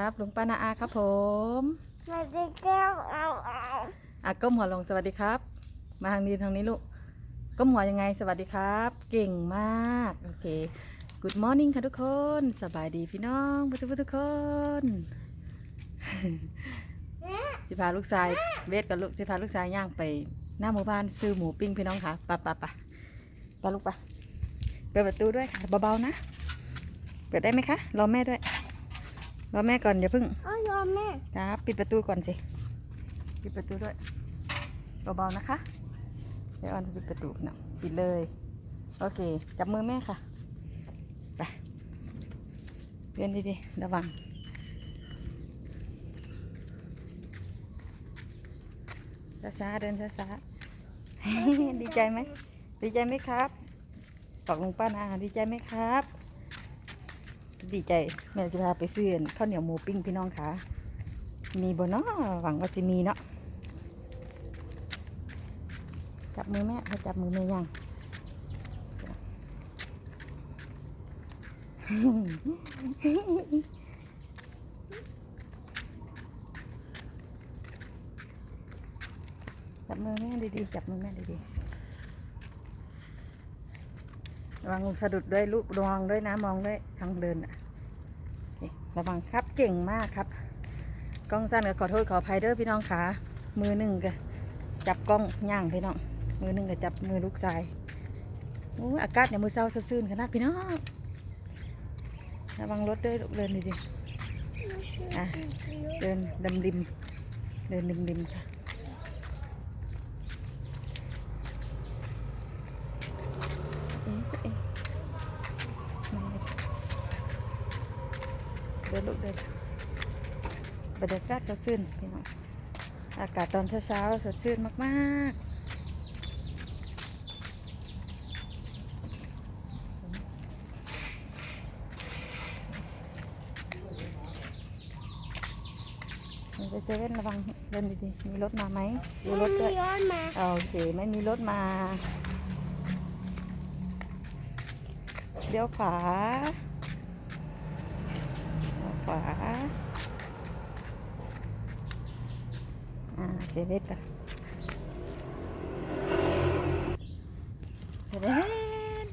ครับลุงป้านาอาครับผมสวัสดีครับเอาเอาอะก้มหัวลงสวัสดีครับ มาทางนี้ทางนี้ลูกก้มหัวยังไงสวัสดีครับ เก่งมากโอเค Good morning ค่ะทุกคนสบายดีพี่น้องทุกทุกๆคนสิพาลูกชายเวทกับลูกสิพาลูกชายย่างไป หน้าหมู่บ้านซื้อหมูปิ้งพี่น้องค่ะไปะปะปะปะลูกปะเปิดประตูด้วยค่ะเบาๆนะ เปิดได้ไหมคะรอแม่ด้วย รอแม่ก่อนอย่าเพิ่งเอายอมแม่ครับปิดประตูก่อนสิปิดประตูด้วยเบาๆนะคะเดี๋ยวออนปิดประตูนะปิดเลย โอเค จับมือแม่ค่ะไปเดินดีๆระวังช้าๆเดินช้าๆดีใจไหมดีใจไหมครับบอกลุงป้านาดีใจไหมครับ ดีใจแม่จะพาไปซื้อข้าวเหนียวหมูปิ้งพี่น้องค่ะ มีบนเนาะหวังว่าจะมีเนาะจับมือแม่ให้จับมือแม่ยังจับมือแม่ดีๆจับมือแม่ดีๆ ระวังสะดุดด้วยลูกระวังด้วยนะมองด้วยทางเดินอะระวังครับเก่งมากครับ กล้องสั้นก็ขอโทษขออภัยเด้อพี่น้องขามือหนึ่งก็จับกล้องย่างพี่น้อง มือหนึ่งก็จับมือลูกชายโอ้ยอากาศเนี่ยมือเศร้าซื่นขนาดพี่น้องระวังรถด้วยลูกเดินดีๆอะเดินดำดิม เดินดิมดิมๆค่ะเอ๊ะเอ๊ะ เดินลูกเดินบรรยากาศสดชื่นพี่น้องอากาศตอนเช้าๆสดชื่นมากๆมันไปเซเว่นระวังเดินดีๆ มีรถมาไหมดูรถด้วยย้อนมาโอเค ไม่มีรถมาเลี้ยวขวาเลี้ยว ขวาอ่าเจเวตกันเด้น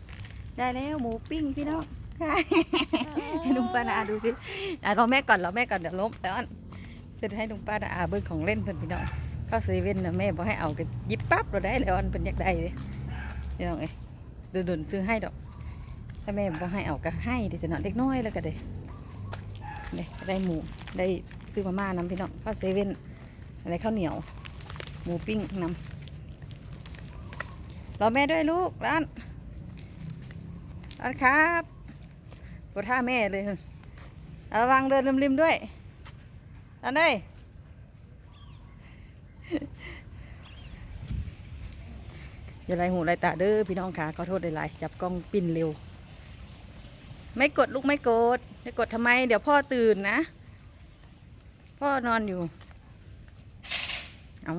ได้แล้วหมูปิ้งพี่น้องให้ลุงป้านาอาดูสิอะรอแม่ก่อนรอแม่ก่อนเดี๋ยวล้มแล้วอันเสร็จให้ลุงป้านาอาเบิ้งของเล่นเพิ่นพี่น้องก็เซเว่นนะแม่บอกให้เอากันหยิบปั๊บเราได้แล้วอันเป็นอยากได้เลยพี่น้องเอ้ยเดินๆซื้อให้ดอกถ้าแม่บอกให้เอาก็ให้ดิแต่เนาะเด็กน้อยแล้วก็เด้ เนี่ยได้หมูได้ซื้อมาม่าน้ำพี่น้องก็เซเว่นอะไรข้าวเหนียว หมูปิ้งนำรอแม่ด้วยลูกร้านร้านครับปวดท่าแม่เลยเระวังเดินริมๆด้วยร้านเอ้ยอย่าไรหูไรตาเด้อพี่น้องขาขอโทษหลายๆจับกล้องปิ้นเร็ว ไม่กดลูกไม่กดจะกดทำไม เดี๋ยวพ่อตื่นนะ พ่อนอนอยู่ เอา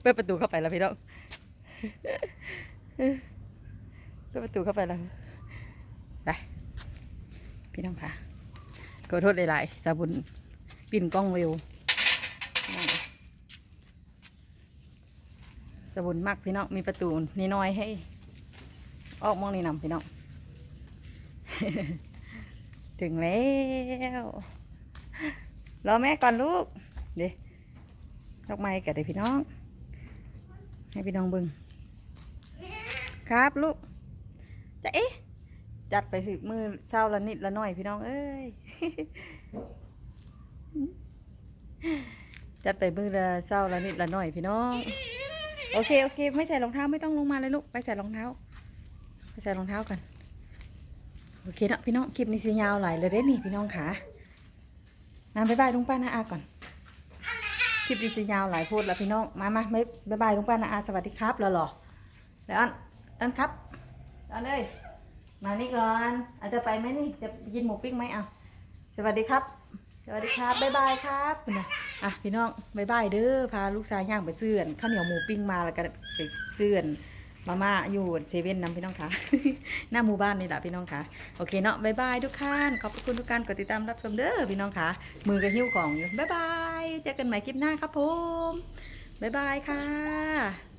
เปิดประตูเข้าไปแล้วพี่น้องเปิดประตูเข้าไปแล้วไปพี่น้องค่ะขอโทษหลายๆสาบุญปิ่นกล้องเร็วสาบุญมากพี่น้องมีประตูนี่น้อยให้ ออกมองนี่นำพี่น้อง ถึงแล้ว รอแม่ก่อนลูก เดี๋ยวดอกไม้กับเด็กพี่น้อง ให้พี่น้องเบึง ครับลูก จะเอ๊ะ จัดไปสิมือเศร้าละนิดละหน่อยพี่น้องเอ้ย จัดไปมือละเศร้าละนิดละหน่อยพี่น้อง โอเคโอเค ไม่ใส่รองเท้าไม่ต้องลงมาเลยลูก ไปใส่รองเท้า ไปใส่รองเท้ากัน โอเคเนาะพี่น้องคลิปนี้สียาวหลายเลยเด้นี่พี่น้องขาน้ำบายบายลุงป้านาอาก่อน คลิปดีสียาวหลายพูดแล้วพี่น้อง มามาไม่บายบายลุงป้านาอาสวัสดีครับแล้วหรอแล้วอันอันครับอันเลยมานี่ก่อนอาจจะไปไหมนี่จะกินหมูปิ้งไหมอะสวัสดีครับสวัสดีครับบายบายครับนะอะพี่น้องบายบายเด้อพาลูกชายย่างไปเสื่อนข้าวเหนียวหมูปิ้งมาแล้วก็ไปเสื่อน มาม่าอยู่เซเว่นนำพี่น้องคะหน้าหมู่บ้านนี่แหละพี่น้องคะโอเคเนาะบายบายทุกท่านขอบคุณทุกการกดติดตามรับชมเด้อพี่น้องคะมือกับหิ้วของอยู่บายบายเจอกันใหม่คลิปหน้าครับผมบายบายค่ะ